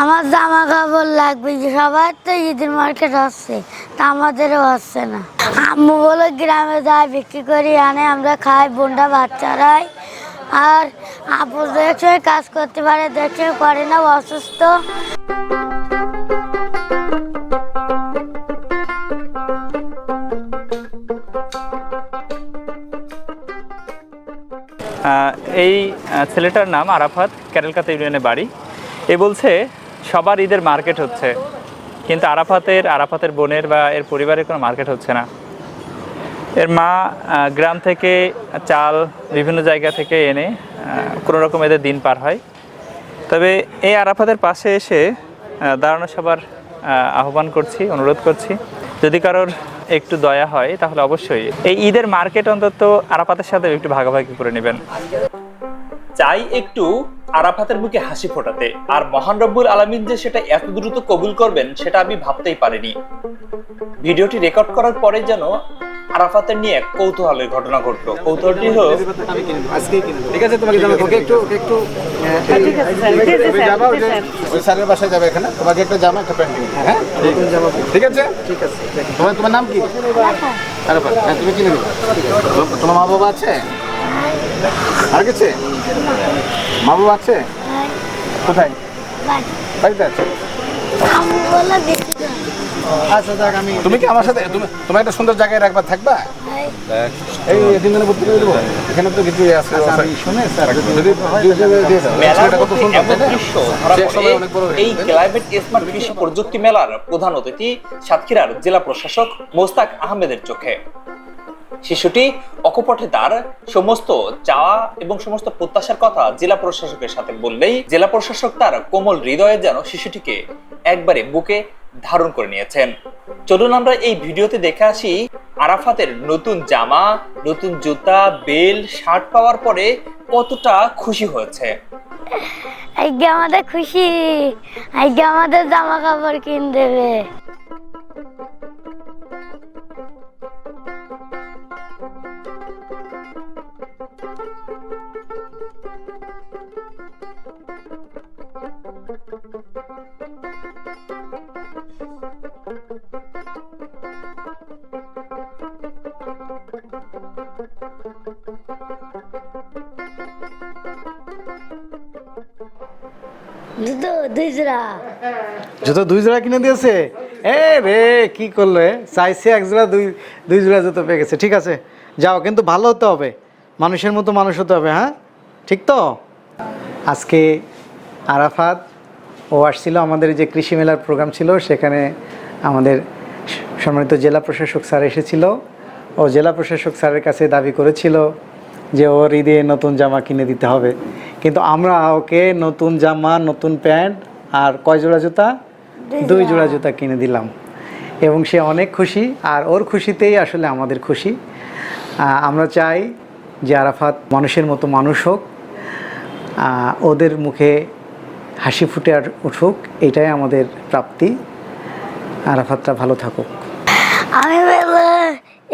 আমার জামা কাপড় লাগবে সবার তো ঈদের মার্কেট হচ্ছে, তা আমাদেরও হচ্ছে না। আম্মু বলে গ্রামে যায়, বিক্রি করি, আনে, আমরা খাই বোনটা বাচ্চারাই আর আপু দেখছে কাজ করতে পারে দেখছে করে না অসুস্থ। এই ছেলেটার নাম আরাফাত ক্যারেলকাতা ইউনিয়নে বাড়ি। এ বলছে সবার ঈদের মার্কেট হচ্ছে। কিন্তু আরাফাতের আরাফাতের বোনের বা এর পরিবারের কোনো মার্কেট হচ্ছে না। এর মা গ্রাম থেকে চাল বিভিন্ন জায়গা থেকে এনে কোনো রকম এদের দিন পার হয়। তবে এই আরাফাতের পাশে এসে দাঁড়ানো সবার আহ্বান করছি, অনুরোধ করছি। যদি কারোর একটু দয়া হয়, তাহলে অবশ্যই। এই ঈদের মার্কেট অন্তত আরাফাতের সাথে একটু ভাগাভাগি করে নেবেন। চাই একটু আরাফাতের মুখে হাসি ফোটাতে। আর মহান রব্বুল আলমিন যে সেটা এত দ্রুত কবুল করবেন সেটা আমি ভাবতেই পারিনি। ভিডিওটি রেকর্ড করার পরে যেন আরাফাতের নিয়ে এক কৌতূহলের ঘটনা ঘটলো। কৌতূহলটি হলো ঠিক আছে তোমাকে যাবে ওকে একটু ওকে একটু ঠিক আছে তুমি ওই স্যারের বাসায় যাবে এখানে। তোমাকে একটা জামা একটা প্যান্ট হ্যাঁ? ঠিক আছে ঠিক আছে? তোমার তোমার নাম কি? আরাফাত। হ্যাঁ তুমি কিনে তোমার- তোমার মা বাবা আছে? আর কিছু মা বাবা আছে? কোথায়? বাড়িতে আছে? আচ্ছা তুমি কি আমার সাথে তুমি একটা সুন্দর জায়গায় রাখবা থাকবা? এই ভর্তি করে দেবো। এখানে তো কিছু আছে হয়ে এই গেছে? ক্লাইমেট স্মার্ট কৃষি প্রযুক্তি মেলার প্রধান অতিথি সাতক্ষীরার জেলা প্রশাসক মোস্তাক আহমেদের চোখে। শিশুটি অকপটে তার সমস্ত চাওয়া এবং সমস্ত প্রত্যাশার কথা জেলা প্রশাসকের সাথে বললেই জেলা প্রশাসক তার কোমল হৃদয়ে যেন শিশুটিকে একবারে বুকে ধারণ করে নিয়েছেন। চলুন আমরা এই ভিডিওতে দেখে আসি আরাফাতের নতুন জামা, নতুন জুতা, বেল, শার্ট পাওয়ার পরে কতটা খুশি হয়েছে। আজকে আমাদের খুশি। আজকে আমাদের জামা কাপড় কিনে দেবে জুতো, দুই জোড়া। কিনে দিয়েছে? এ রে, কি করল? চাইছে এক জোড়া, দুই দুই জোড়া জুতো পেয়ে গেছে। ঠিক আছে, যাও, কিন্তু ভালো হতে হবে। মানুষের মতো মানুষ হতে হবে হ্যাঁ? ঠিক তো? আজকে আরাফাত ও আসছিল আমাদের যে কৃষি মেলার প্রোগ্রাম ছিল সেখানে আমাদের সম্মানিত জেলা প্রশাসক স্যার এসেছিল। ও জেলা প্রশাসক স্যারের কাছে দাবি করেছিল যে ওর ঈদে নতুন জামা কিনে দিতে হবে। কিন্তু আমরা ওকে নতুন জামা নতুন প্যান্ট আর কয় জোড়া জুতা? দুই জোড়া। জুতা কিনে দিলাম। এবং সে অনেক খুশি আর ওর খুশিতেই আসলে আমাদের খুশি। আমরা চাই যে আরাফাত মানুষের মতো মানুষ হোক। ওদের মুখে হাসি ফুটে আর উঠুক এটাই আমাদের প্রাপ্তি। আরাফাতটা ভালো থাকুক। আমি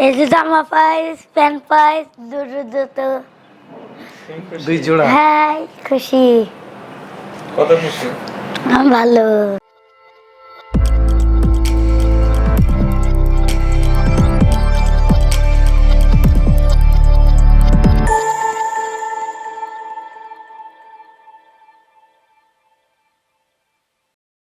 এই যে জামা পাই প্যান্ট পাই দুটো জুতো। দুই জোড়া? হ্যাঁ খুশি। কত খুশি? ভালো।